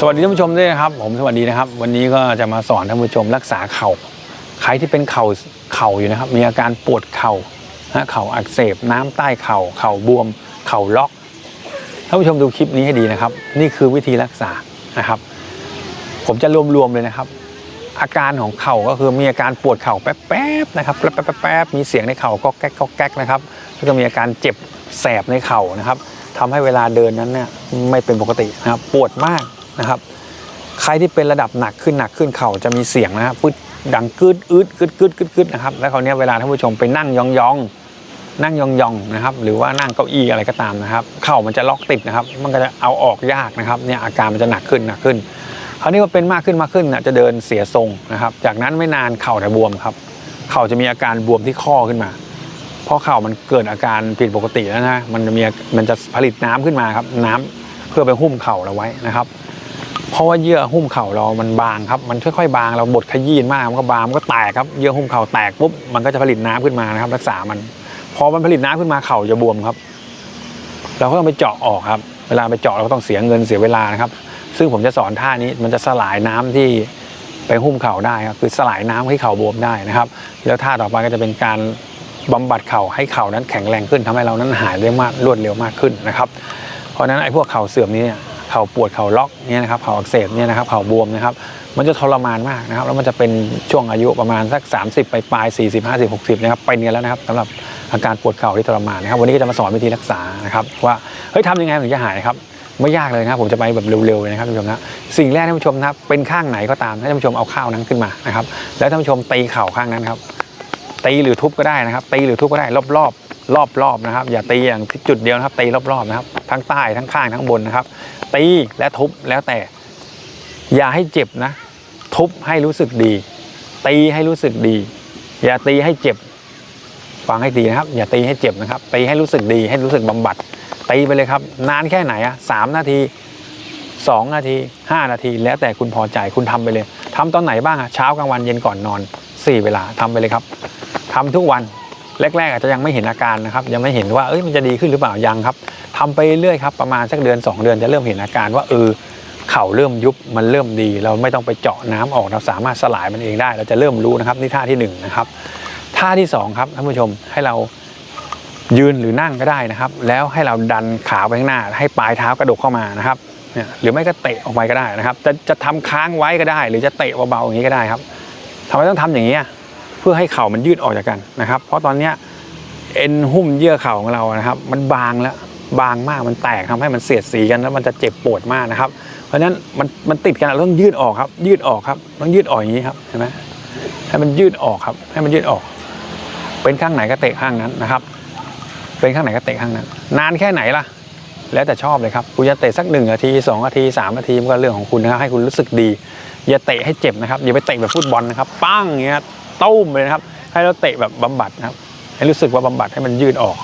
สวัสดีท่านผู้ชมด้วยนะครับ ผมสวัสดีนะครับ วันนี้ก็จะมาสอนท่านผู้ชมรักษาเข่าใครที่เป็นเข่าเข่าอยู่นะครับ มีอาการปวดเข่านะเข่าอักเสบน้ำใต้เข่าเข่าบวม เข่าล็อกท่านผู้ชมดูคลิปนี้ให้ดีนะครับ นี่คือวิธีรักษานะครับ ผมจะรวมๆเลยนะครับ อาการของเข่าก็คือมีอาการปวดเข่าแป๊บๆนะครับแป๊บๆๆมีเสียงในเข่าก็แก๊กก็แก๊กนะครับแล้วก็มีอาการเจ็บแสบในเข่านะครับทำให้เวลาเดินนั้นเนี่ยไม่เป็นปกตินะครับปวดมาก นะครับ ใครที่เป็นระดับหนักขึ้นหนักขึ้นเข่าจะมีเสียงนะครับดดังกึดอึดกึดกึดกึดกึดนะครับ แล้วคราวนี้เวลาท่านผู้ชมไปนั่งยองๆนั่งยองๆนะครับหรือว่านั่งเก้าอี้อะไรก็ตามนะครับ เข่ามันจะล็อกติดนะครับ มันก็จะเอาออกยากนะครับเนี่ยอาการมันจะหนักขึ้นหนักขึ้นคราวนี้ว่าเป็นมากขึ้นมากขึ้นน่ะจะเดินเสียทรงนะครับ จากนั้นไม่นานเข่าจะบวมครับ เข่าจะมีอาการบวมที่ข้อขึ้นมาเพราะเข่ามันเกิดอาการผิดปกติแล้วนะมันจะมีมันจะผลิตน้ำขึ้นมาครับน้ำเพื่อไปหุ้มเข่าเราไว้นะครับ เพราะว่าเยื่อหุ้มเข่าเรามันบางครับ มันค่อยๆ บางเราบดขยี้มากมันก็บางมันก็แตกครับเยื่อหุ้มเข่าแตกปุ๊บมันก็จะผลิตน้ำขึ้นมานะครับ รักษามันพอมันผลิตน้ำขึ้นมาเข่าจะบวมครับ เราก็ต้องไปเจาะออกครับ เวลาไปเจาะเราก็ต้องเสียเงินเสียเวลานะครับ ซึ่งผมจะสอนท่านี้มันจะสลายน้ำที่ไปหุ้มเข่าได้ครับคือสลายน้ำให้เข่าบวมได้นะครับ แล้วท่าต่อไปก็จะเป็นการบำบัดเข่าให้เข่านั้นแข็งแรงขึ้นทำให้เรานั้นหายได้มากรวดเร็วมากขึ้นนะครับ เพราะฉะนั้นไอ้พวกเข่าเสื่อมนี้เนี่ย เข่าปวดเข่าล็อกเนี่ยนะครับเข่าอักเสบเนี่ยนะครับเข่าบวมนะครับ มันจะทรมานมากนะครับ แล้วมันจะเป็นช่วงอายุประมาณสัก 30 ไปปลาย 40 50 60 นะครับไปเนี่ยแล้วนะครับสำหรับอาการปวดเข่าที่ทรมานนะครับ วันนี้ก็จะมาสอนวิธีรักษานะครับว่าเฮ้ยทำยังไงถึงจะหายครับไม่ยากเลยนะครับผมจะไปแบบเร็วๆเลยนะครับท่านผู้ชมนะสิ่งแรกท่านผู้ชมนะครับเป็นข้างไหนก็ตามท่านผู้ชมเอาข้าวนั้นขึ้นมานะครับแล้วท่านผู้ชมตีเข่าข้างนั้นครับตีหรือทุบก็ได้นะครับตีหรือทุบก็ได้รอบๆ รอบๆนะครับ อย่าตีอย่างจุดเดียวนะครับ ตีรอบๆนะครับ ทั้งใต้ทั้งข้างทั้งบนนะครับ ตีและทุบแล้วแต่ อย่าให้เจ็บนะ ทุบให้รู้สึกดี ตีให้รู้สึกดี อย่าตีให้เจ็บฟังให้ดีนะครับ อย่าตีให้เจ็บนะครับ ตีให้รู้สึกดี ให้รู้สึกบำบัดตีไปเลยครับ นานแค่ไหนอะสามนาทีสองนาทีห้านาที แล้วแต่คุณพอใจคุณทำไปเลยทำตอนไหนบ้างอะเช้ากลางวันเย็นก่อนนอนสี่เวลาทำไปเลยครับทำทุกวัน แรกๆอาจจะยังไม่เห็นอาการนะครับยังไม่เห็นว่าเอ้ยมันจะดีขึ้นหรือเปล่ายังครับทำไปเรื่อยครับประมาณสักเดือนสองเดือนจะเริ่มเห็นอาการว่าเออเข่าเริ่มยุบมันเริ่มดี เราไม่ต้องไปเจาะน้ำออกเราสามารถสลายมันเองได้ เราจะเริ่มรู้นะครับนี่ท่าที่หนึ่งนะครับท่าที่สองครับท่านผู้ชมให้เรายืนหรือนั่งก็ได้นะครับ แล้วให้เราดันขาไปข้างหน้า ให้ปลายเท้ากระดกเข้ามานะครับเนี่ยหรือไม่ก็เตะออกไปก็ได้นะครับ จะจะทำค้างไว้ก็ได้ หรือจะเตะเบาๆอย่างนี้ก็ได้ครับทำไมต้องทำอย่างนี้ เพื่อให้เข่ามันยืดออกจากกันนะครับ เพราะตอนเนี้เอ็นหุ้มเยื่อเข่าของเรานะครับ มันบางแล้วบางมากมันแตกทำให้มันเสียดสีกันแล้วมันจะเจ็บปวดมากนะครับ เพราะฉะนั้นมันมันติดกันเราต้องยืดออกครับ ยืดออกครับต้องยืดออกอย่างนี้ครับเห็นไหมให้มันยืดออกครับ ให้มันยืดออก เป็นข้างไหนก็เตะข้างนั้นนะครับ เป็นข้างไหนก็เตะข้างนั้น นานแค่ไหนล่ะ แล้วแต่ชอบเลยครับคุณจะเตะสักหนึ่งนาทีสองนาทีสามนาทีมันก็เรื่องของคุณนะครับให้คุณรู้สึกดี อย่าเตะให้เจ็บนะครับอย่าไปเตะแบบฟุตบอลนะครับปั้งอย่างเงี้ย ตุ้มเลยนะครับ ให้เราเตะแบบบำบัดนะครับ ให้รู้สึกว่าบำบัดให้มันยืดออก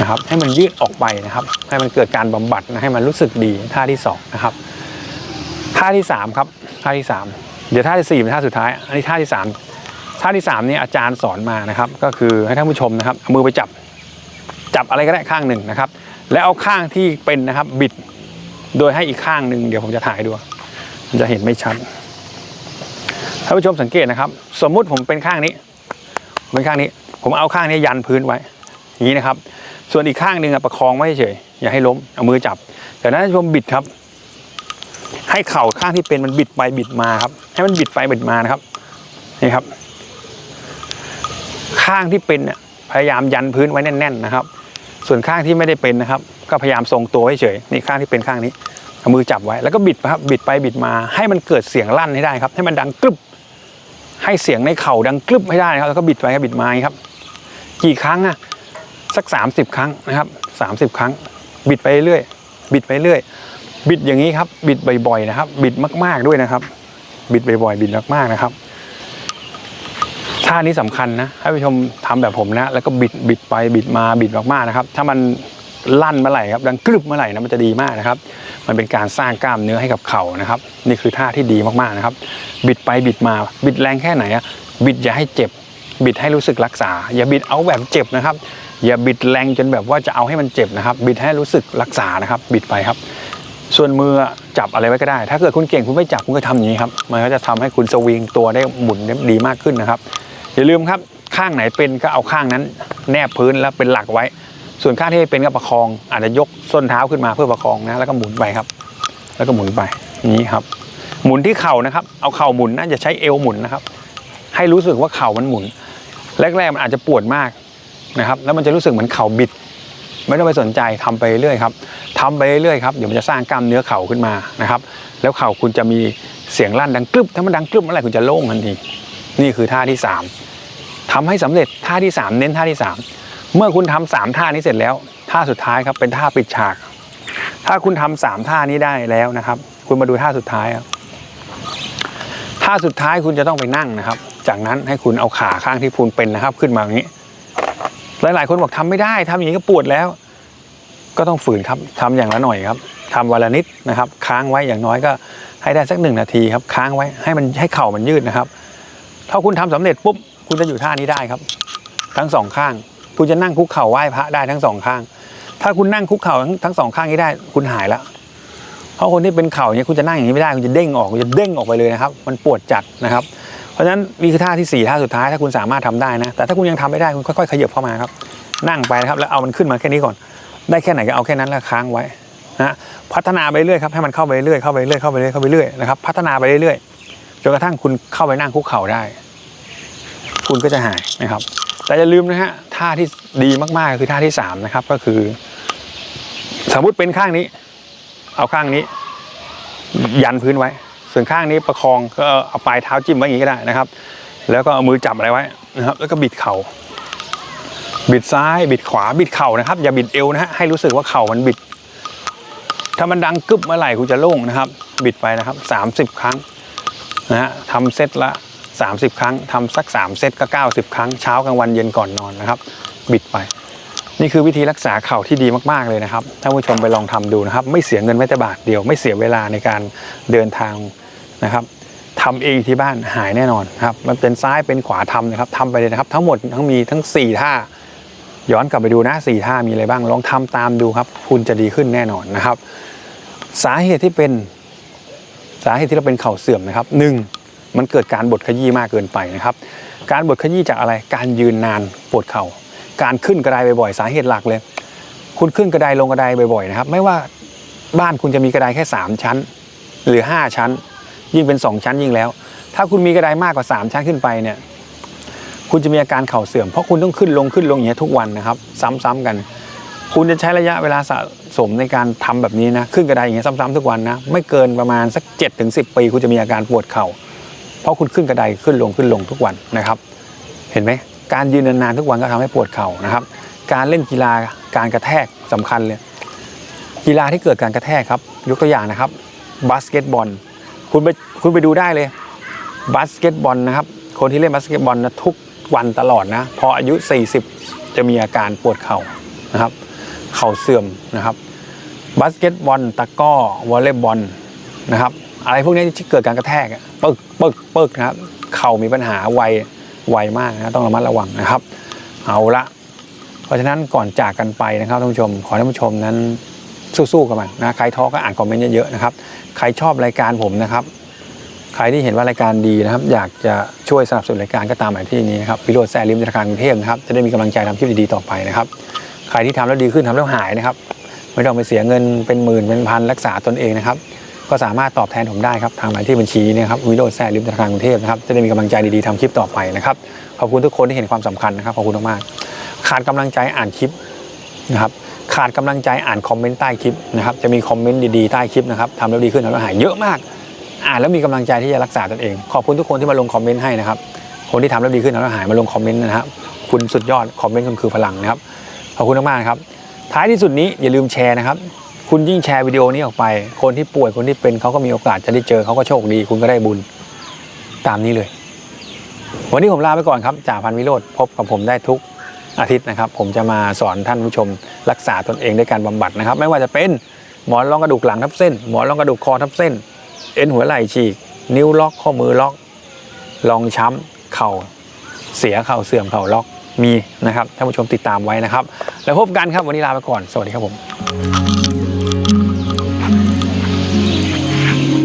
นะครับ ให้มันยืดออกไปนะครับ ให้มันเกิดการบำบัดนะให้มันรู้สึกดีท่าที่สองนะครับท่าที่สามครับท่าที่สามเดี๋ยวท่าที่สี่เป็นท่าสุดท้าย อันนี้ท่าที่สามท่าที่สามนี่อาจารย์สอนมานะครับ ก็คือให้ท่านผู้ชมนะครับเอามือไปจับจับอะไรก็ได้ข้างหนึ่งนะครับ แล้วเอาข้างที่เป็นนะครับบิด โดยให้อีกข้างหนึ่งเดี๋ยวผมจะถ่ายดูจะเห็นไม่ชัด ท่านผู้ชมสังเกตนะครับ สมมุติผมเป็นข้างนี้เป็นข้างนี้ ผมเอาข้างนี้ยันพื้นไว้ อย่างนี้นะครับ ส่วนอีกข้างหนึ่งประคองไว้เฉยอย่าให้ล้มเอามือจับแต่นั้นท่านผู้ชมบิดครับ ให้เข่าข้างที่เป็นมันบิดไปบิดมาครับ ให้มันบิดไปบิดมานะครับนี่ครับ ข้างที่เป็นเนี่ยพยายามยันพื้นไว้แน่น ๆ นะครับ ส่วนข้างที่ไม่ได้เป็นนะครับ ก็พยายามทรงตัวเฉยนี่ข้างที่เป็นข้างนี้เอามือจับไว้แล้วก็บิดครับบิดไปบิดมา ให้มันเกิดเสียงลั่นให้ได้ครับ ให้มันดังกรึบ ให้เสียงในเข่าดังกรึบให้ได้นะครับแล้วก็บิดไปครับบิดมาอย่างนี้ครับ กี่ครั้งอะสัก 30 ครั้งนะครับ 30 ครั้ง บิดไปเรื่อยบิดไปเรื่อยบิดอย่างนี้ครับ บิดบ่อยๆนะครับ บิดมาก ๆด้วยนะครับ บิดบ่อยๆบิดมากๆนะครับท่านี้สำคัญนะให้ผู้ชมทำแบบผมนะ แล้วก็บิดบิดไปบิดมาบิดมากๆนะครับ ถ้ามัน ลั่นเมื่อไหร่ครับดังกรึบเมื่อไหร่นะมันจะดีมากนะครับ มันเป็นการสร้างกล้ามเนื้อให้กับเข่านะครับ นี่คือท่าที่ดีมากๆนะครับ บิดไปบิดมาบิดแรงแค่ไหนอะบิดอย่าให้เจ็บ บิดให้รู้สึกรักษา อย่าบิดเอาแบบเจ็บนะครับ อย่าบิดแรงจนแบบว่าจะเอาให้มันเจ็บนะครับ บิดให้รู้สึกรักษานะครับ บิดไปครับ ส่วนมือจับอะไรไว้ก็ได้ ถ้าเกิดคุณเก่งคุณไม่จับคุณก็ทำอย่างนี้ครับมันก็จะทำให้คุณสวิงตัวได้หมุนได้ดีมากขึ้นนะครับ อย่าลืมครับข้างไหนเป็นก็เอาข้างนั้น แนบพื้นแล้วเป็นหลักไว้ ส่วนข้างที่เป็นก็ประคอง อาจจะยกส้นเท้าขึ้นมาเพื่อประคองนะ แล้วก็หมุนไปครับ แล้วก็หมุนไปนี้ครับ หมุนที่เข่านะครับ เอาเข่าหมุนนะอย่าใช้เอวหมุนนะครับ ให้รู้สึกว่าเข่ามันหมุน แรกๆมันอาจจะปวดมากนะครับ แล้วมันจะรู้สึกเหมือนเข่าบิด ไม่ต้องไปสนใจทำไปเรื่อยครับทำไปเรื่อยครับเดี๋ยวมันจะสร้างกล้ามเนื้อเข่าขึ้นมานะครับ แล้วเข่าคุณจะมีเสียงลั่นดังกรึบถ้ามันดังกรึบเมื่อไหร่คุณจะโล่งทันทีนี่คือท่าที่สามทำให้สำเร็จท่าที่สามเน้นท่าที่สาม เมื่อคุณทำสามท่านี้เสร็จแล้ว ท่าสุดท้ายครับเป็นท่าปิดฉาก ถ้าคุณทำสามท่านี้ได้แล้วนะครับ คุณมาดูท่าสุดท้ายครับท่าสุดท้ายคุณจะต้องไปนั่งนะครับ จากนั้นให้คุณเอาขาข้างที่คุณเป็นนะครับ ขึ้นมาอย่างนี้ หลาย ๆ คนบอกทำไม่ได้ทำอย่างนี้ก็ปวดแล้ว ก็ต้องฝืนครับทำอย่างละหน่อยครับทำวันละนิดนะครับ ค้างไว้อย่างน้อยก็ให้ได้สักหนึ่งนาทีครับ ค้างไว้ให้มันให้เข่ามันยืดนะครับ ถ้าคุณทำสำเร็จปุ๊บคุณจะอยู่ท่านี้ได้ครับ ทั้งสองข้าง คุณจะนั่งคุกเข่าไหว้พระได้ทั้งสองข้าง ถ้าคุณนั่งคุกเข่าทั้งทั้งสองข้างนี้ได้ คุณหายแล้วเพราะคนที่เป็นเข่าเนี่ยคุณจะนั่งอย่างนี้ไม่ได้คุณจะเด้งออกคุณจะเด้งออกไปเลยนะครับ มันปวดจัดนะครับ เพราะฉะนั้นนี่คือท่าที่สี่ท่าสุดท้ายถ้าคุณสามารถทำได้นะ แต่ถ้าคุณยังทำไม่ได้คุณค่อยๆขยับเข้ามาครับ นั่งไปนะครับแล้วเอามันขึ้นมาแค่นี้ก่อน ได้แค่ไหนก็เอาแค่นั้นแล้วค้างไว้นะพัฒนาไปเรื่อยครับให้มันเข้าไปเรื่อยเข้าไปเรื่อยเข้าไปเรื่อยเข้าไปเรื่อยนะครับพัฒนาไปเรื่อยๆจนกระทั่งคุณเข้าไปนั่งคุกเข่าได้ คุณก็จะหายนะครับ แต่อย่าลืมนะฮะท่าที่ดีมากๆคือท่าที่สามนะครับก็คือ สมมติเป็นข้างนี้ เอาข้างนี้ ยันพื้นไว้ ส่วนข้างนี้ประคองก็เอาปลายเท้าจิ้มไว้อย่างนี้ก็ได้นะครับ แล้วก็เอามือจับอะไรไว้นะครับ แล้วก็บิดเข่าบิดซ้ายบิดขวาบิดเข่านะครับ อย่าบิดเอวนะฮะให้รู้สึกว่าเข่ามันบิด ถ้ามันดังกึบเมื่อไหร่คุณจะโล่งนะครับ บิดไปนะครับสามสิบครั้งนะฮะทำเซตละ 30 ครั้งทำสัก 3 เซตก็ 90 ครั้งเช้ากลางวันเย็นก่อนนอนนะครับ บิดไป นี่คือวิธีรักษาเข่าที่ดีมากๆเลยนะครับท่านผู้ชมไปลองทำดูนะครับ ไม่เสียเงินแม้แต่บาทเดียว ไม่เสียเวลาในการเดินทางนะครับทำเองที่บ้านหายแน่นอนครับมันเป็นซ้ายเป็นขวาทำนะครับทำไปเลยนะครับ ทั้งหมดทั้งมีทั้ง 4 ท่าย้อนกลับไปดูนะสี่ท่ามีอะไรบ้างลองทำตามดูครับ คุณจะดีขึ้นแน่นอนนะครับ สาเหตุที่เป็นสาเหตุที่เราเป็นเข่าเสื่อมนะครับหนึ่ง มันเกิดการบดขยี้มากเกินไปนะครับ การบดขยี้จากอะไรการยืนนานปวดเข่า การขึ้นกระไดบ่อยๆสาเหตุหลักเลย คุณขึ้นกระไดลงกระไดบ่อยๆนะครับ ไม่ว่าบ้านคุณจะมีกระไดแค่ 3 ชั้น หรือ 5 ชั้น ยิ่งเป็น 2 ชั้นยิ่งแล้ว ถ้าคุณมีกระไดมากกว่า 3 ชั้นขึ้นไปเนี่ยคุณจะมีอาการเข่าเสื่อมเพราะคุณต้องขึ้นลงขึ้นลงอย่างนี้ยทุกวันนะครับ ซ้ำๆกัน คุณจะใช้ระยะเวลาสะสมในการทำแบบนี้นะ ขึ้นกระไดอย่างเงี้ยซ้ำๆทุกวันนะ ไม่เกินประมาณสัก7จ็ถึงสิปี คุณจะมีอาการปวดเข่า เพราะคุณขึ้นกระไดขึ้นลงขึ้นลงทุกวันนะครับ เห็นไหมการยืนนานๆทุกวันก็ทำให้ปวดเข่านะครับ การเล่นกีฬาการกระแทกสำคัญเลย กีฬาที่เกิดการกระแทกครับ ยกตัวอย่างนะครับบาสเกตบอลคุณไปคุณไปดูได้เลยบาสเกตบอลนะครับ คนที่เล่นบาสเกตบอลนะทุกวันตลอดนะพออายุ 40 จะมีอาการปวดเข่านะครับ เข่าเสื่อมนะครับบาสเกตบอลตะก้อวอลเลย์บอลนะครับ อะไรพวกนี้ที่เกิดการกระแทกปึกปึกปึกนะครับเข่ามีปัญหาไวไวมากนะต้องระมัดระวังนะครับ เอาละเพราะฉะนั้นก่อนจากกันไปนะครับท่านผู้ชม ขอให้ท่านผู้ชมนั้นสู้ๆกับมันนะใครท้อก็อ่านคอมเมนต์เยอะๆนะครับใครชอบรายการผมนะครับ ใครที่เห็นว่ารายการดีนะครับ อยากจะช่วยสนับสนุนรายการก็ตามหมายที่นี้นะครับพิโรธแซลิมธนาคารกรุงเทพนะครับจะได้มีกำลังใจทำคลิปดีๆต่อไปนะครับ ใครที่ทำแล้วดีขึ้นทำแล้วหายนะครับ ไม่ต้องไปเสียเงินเป็นหมื่นเป็นพันรักษาตนเองนะครับ ก็สามารถตอบแทนผมได้ครับทางหมายที่บัญชีเนยครับวิโรจน์แซ่ลิมธนาคารกรุงเทพนะครับจะได้มีกำลังใจดีๆทำคลิปต่อไปนะครับขอบคุณทุกคนที่เห็นความสำคัญนะครับขอบคุณมากๆขาดกำลังใจอ่านคลิปนะครับขาดกำลังใจอ่านคอมเมนต์ใต้คลิปนะครับจะมีคอมเมนต์ดีๆใต้คลิปนะครับทำแล้วดีขึ้นทำแล้วหายเยอะมาก อ่านแล้วมีกำลังใจที่จะรักษาตนเอง ขอบคุณทุกคนที่มาลงคอมเมนต์ให้นะครับคนที่ทำแล้วดีขึ้นทำแล้วหายมาลงคอมเมนต์นะครับคุณสุดยอดคอมเมนต์คุณคือพลังนะครับขอบคุณมากๆครับท้ายที่สุดนี้อย่าลืมแชร์นะครับ คุณยิ่งแชร์วิดีโอนี้ออกไป คนที่ป่วยคนที่เป็นเขาก็มีโอกาสจะได้เจอเขาก็โชคดี คุณก็ได้บุญตามนี้เลย วันนี้ผมลาไปก่อนครับจ่าพันวิโรธพบกับผมได้ทุกอาทิตย์นะครับ ผมจะมาสอนท่านผู้ชมรักษาตนเองด้วยการบำบัดนะครับ ไม่ว่าจะเป็นหมอนรองกระดูกหลังทับเส้น หมอนรองกระดูกคอทับเส้น เอ็นหัวไหล่ฉีก นิ้วล็อกข้อมือล็อกรองช้ำเข่าเสียเข่าเสื่อมเข่าล็อกมีนะครับท่านผู้ชมติดตามไว้นะครับ แล้วพบกันครับวันนี้ลาไปก่อน สวัสดีครับผม